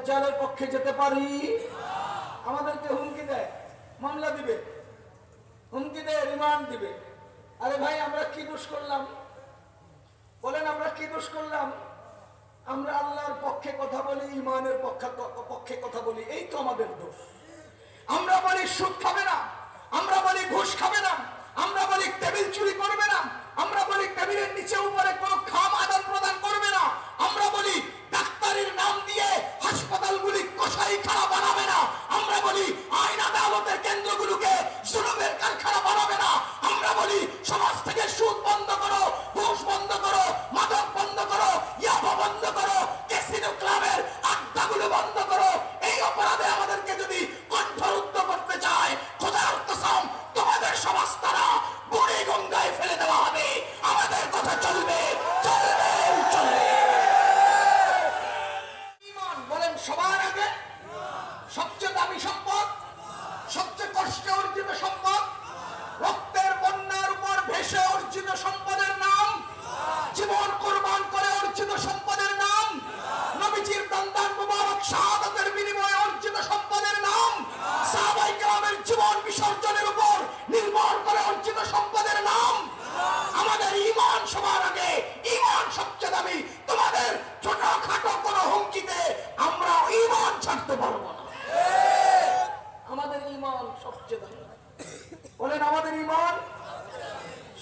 দাজ্জালের পক্ষে যেতে পারি? আমাদেরকে হুমকি দেয়, মামলা দিবে, হুমকি দেয়, রিমান্ড দিবে। আরে ভাই, আমরা কি দোষ করলাম? বলেন, আমরা কি দোষ করলাম? আমরা আল্লাহর পক্ষে কথা বলি ইমানের পক্ষে কথা বলি, এই তো আমাদের দোষ। আমরা বলি, সুদ খাবে না। আমরা বলি, ঘুষ খাবে না। আমরা বলি, টেবিল চুরি করবে না। আমরা বলি, টেবিলের নিচে উপরে কোনো খাম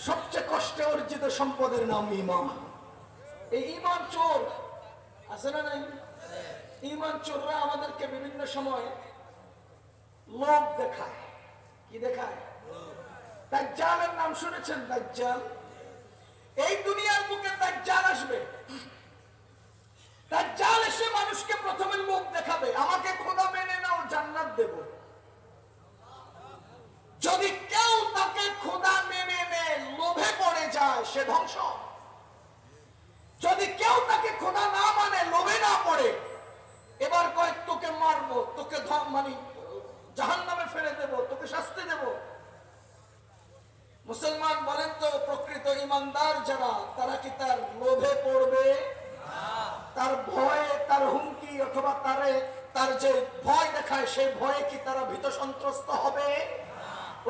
সবচেয়ে কষ্টে অর্জিত সম্পদের নাম ইমান এই ইমান চোর, আছে না নাই? ইমান চোররা আমাদেরকে বিভিন্ন সময় লোভ দেখায়। কি দেখায়? দাজ্জালের নাম শুনেছেন দাজ্জাল? এই দুনিয়ার বুকে দাজ্জাল আসবে। দাজ্জাল এসে মানুষকে প্রথমে লোভ দেখাবে। আমাকে খোদা মেনে নাও, জান্নাত দেব। সে ধ্বংস। যদি কেউ তাকে খোদা না মানে লোভে না পড়ে, এবার কয়েক তোকে মারবো, তোকে ধম মানে জাহান নামে ফেলে দেব, তোকে শাস্তি দেব। মুসলমান বলেন তো, প্রকৃত ইমানদার যারা, তারা কি তার লোভে পড়বে? তার ভয়ে, তার হুমকি অথবা তারে, তার যে ভয় দেখায় সেই ভয়ে কি তারা ভীত সন্ত্রস্ত হবে?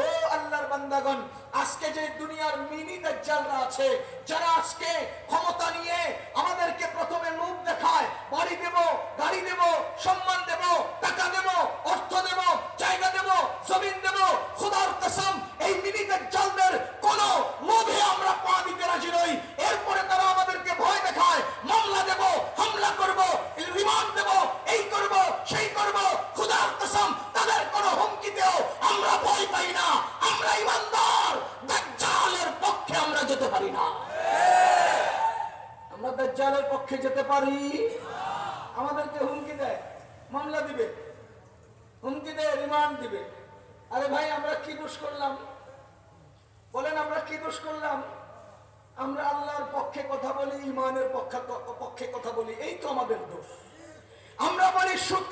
ও আল্লাহর বান্দাগণ, আজকে যে দুনিয়ার মিনি দাজ্জালরা আছে, যারা আজকে ক্ষমতা নিয়ে আমাদেরকে প্রথমে লোভ দেখায়, বাড়ি দেব, গাড়ি দেব, সম্মান দেব, টাকা মামলা দিবে। হুমকি দেয় রিমান্ড দিবে। আরে ভাই, আমরা কি দোষ করলাম? বলেন, আমরা কি দোষ করলাম? আমরা আল্লাহর পক্ষে কথা বলি ইমানের পক্ষে কথা বলি, এই তো আমাদের দোষ। আমরা বলি সুদ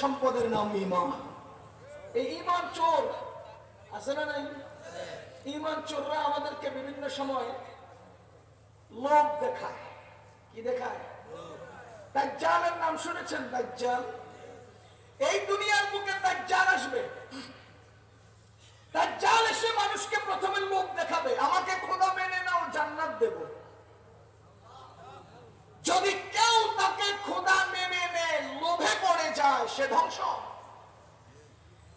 সম্পদের নাম ইমান এই ইমান চোর, আছে না নাই? ইমান চোররা আমাদেরকে বিভিন্ন সময় লোভ দেখায়। কি দেখায়? দাজ্জালের নাম শুনেছেন দাজ্জাল? এই দুনিয়ার বুকে দাজ্জাল আসবে। দাজ্জাল এসে মানুষকে প্রথমে লোভ দেখাবে। আমাকে খোদা মেনে নাও, জান্নাত দেব। যদি কেউ তাকে খোদা মেনে সে ধ্বংস।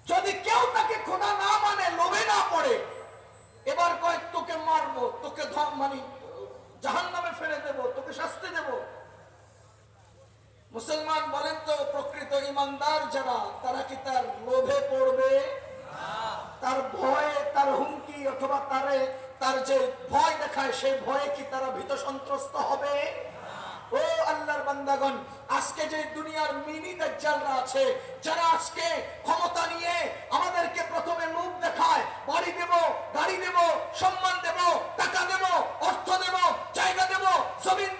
যদি কেউ তাকে খোদা না মানে লোভে না পড়ে, এবার কয়েক তোকে মারবো, তোকে মানে জাহান নামে ফেলে দেব, তোকে শাস্তি দেব। মুসলমান বলেন তো, প্রকৃত ইমানদার যারা, তারা কি তার লোভে পড়বে? তার ভয়ে, তার হুমকি অথবা তারে, তার যে ভয় দেখায় সেই ভয়ে কি তারা ভীত সন্ত্রস্ত হবে? বান্দাগণ আজকে যে দুনিয়ার মিনি দাজ্জালরা আছে, যারা আজকে ক্ষমতা নিয়ে আমাদেরকে প্রথমে লোভ দেখায়, বাড়ি দেব, গাড়ি দেব, সম্মান দেব, টাকা দেব, অর্থ দেব, জায়গা দেব, জমিন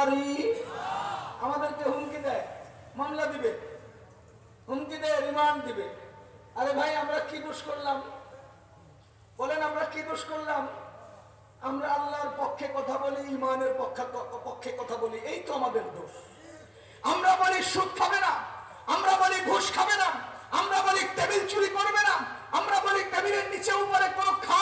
পারি আমাদেরকে হুমকি দেয়, মামলা দিবে, হুমকি দেয়, রিমান্ড দিবে। আরে ভাই, আমরা কি দোষ করলাম? বলেন, আমরা কি দোষ করলাম? আমরা আল্লাহর পক্ষে কথা বলি ইমানের পক্ষে কথা বলি, এই তো আমাদের দোষ। আমরা বলি সুদ খাবে না, আমরা বলি ঘুষ খাবে না, আমরা বলি টেবিল চুরি করবে না, আমরা বলি টেবিলের নিচে উপরে কোনো খা